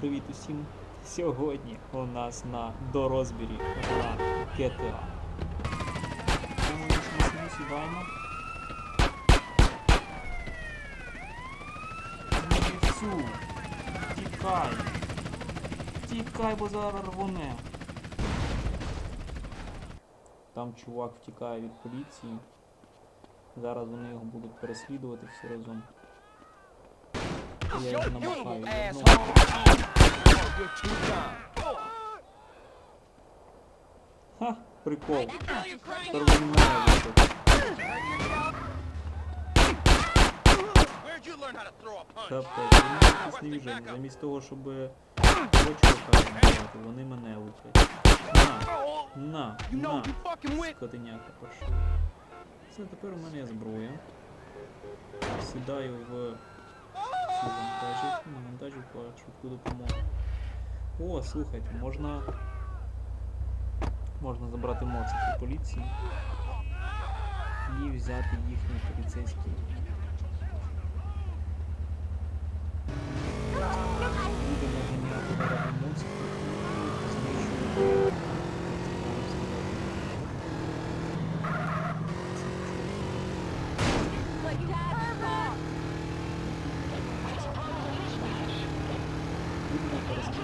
Привіт усім! Сьогодні у нас на дорозбірі гра GTA. Ми сідаємо. Всю. Тікай. Тікай, бо зараз рвоне. Там чувак втікає від поліції. Зараз вони його будуть переслідувати всі разом. Намахаю. я знову Ха, прикол. Тепер вони мене. Капець, вони якісь. Замість того, щоб очко давати, вони мене лупять. На, на, на. Скотиняка пошла. Все, тепер у мене є зброя. Сідаю в вантажівку, на вантажівку, а швидку допомогу. О, слухайте, можна. Можна забрати моцики поліції і взяти їхній поліцейський. Будемо ганяти дорогу моцики і знищувати. Будемо перестрілювати করেছে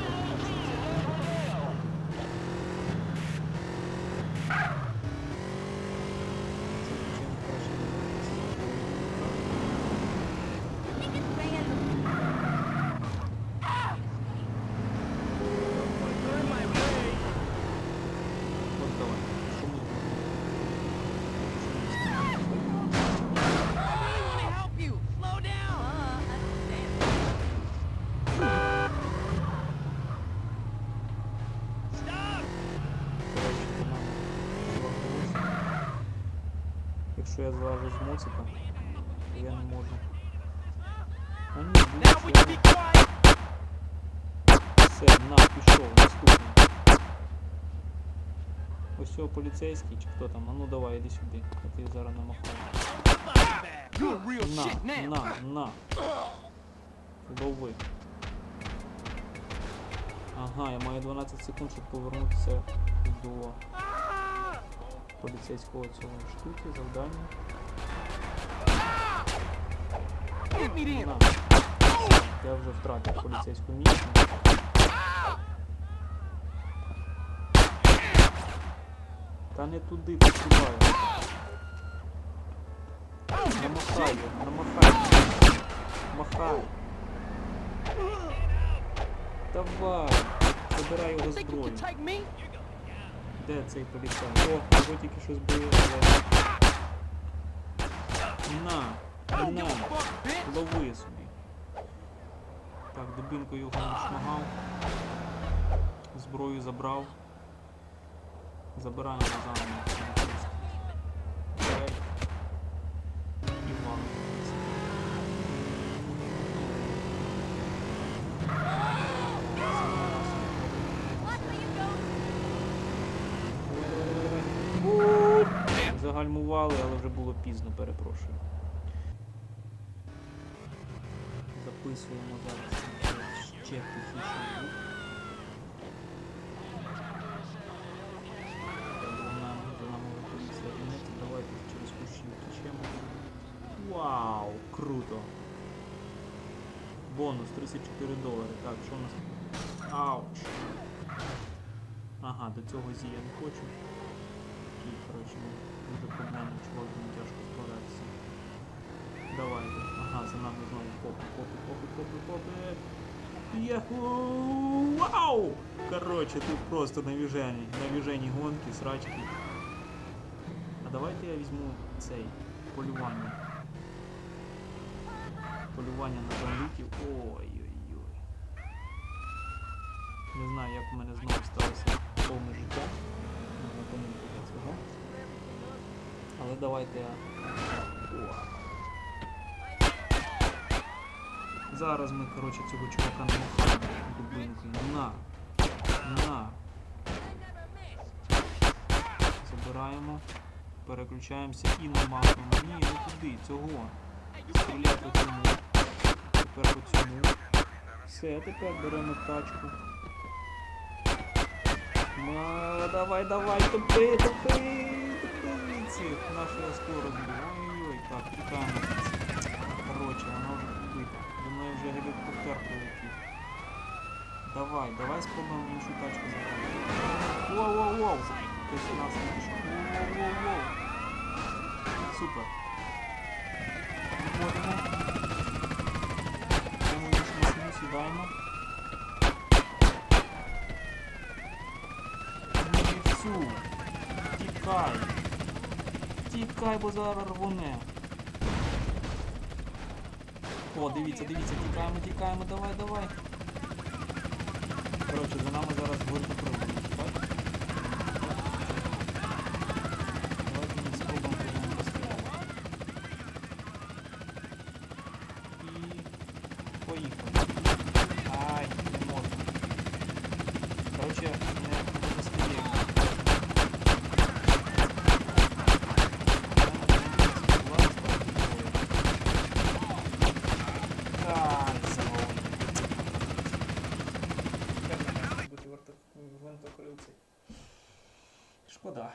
Якщо я злажу з моцика, я не можу. А ні. Все, на, пішов, наступний. Ось цього поліцейський чи хто там, а ну давай, іди сюди. Я тобі зараз намахаю. На, на, на. Лови. Ага, я маю 12 секунд, щоб повернутися до поліцейського цього штуки, завдання. На. Я вже втратив поліцейську місію. Та не туди постріляю. Намахай, його, намахай. Махай. Давай. Забирай його зброю. Де цей поліцай? О, його тільки щось збили, але... На, на, лови собі. Так, дубинку його не шмагав. Зброю забрав. Забираємо заново. Давай. І валимо. Загальмували, але вже було пізно, перепрошую. Записуємо зараз ще тихіше. Давайте через кущі втечемо. Вау, круто! Бонус 34 долари. Так, що у нас? Ауч! Ага, до цього зі я не хочу. Такий, коротше, дуже чувак, з тяжко справлятися. Давайте. Ага, за нами знову копи, копи, копи, копи, копи. Яху! Вау! Коротше, тут просто навіжені, гонки, срачки. А давайте я візьму цей полювання. Полювання на бандитів. Ой-ой-ой. Не знаю, як у мене знову сталося повне життя. Помилити цього. Але давайте я. О. Зараз ми, коротше, цього чувака намахаємо дубинкою. На! На! Забираємо. Переключаємося і намахуємо. Ні, не туди, цього. Стріляй по цьому. Тепер по цьому. Все, тепер беремо тачку. Ма, давай, давай, тупи, тупи, тупи цих. Нашу я скоро збив. Ой-ой, так, тікаємо. Короче, вона вже побита. До неї вже гелікоптер прилетів. Давай, давай спробуємо іншу тачку забрати. Воу-воу-воу! Хтось у нас не пішов. Воу-воу-воу! Супер. Виходимо. Йдемо в іншу машину, сідаємо. Ну і всю. Тікай. Тікай, бо зараз рвоне. О, дивіться, дивіться, тікаємо, тікаємо, давай, давай. Коротше, за нами зараз горько прибудуть, так? Давайте ми спробуємо по ньому постріляти. І поїхали. Ай, не можна. Коротше, не, не достає. Ай, завалили. Тепер не може бути варто- гвинтокрилцей. Шкода.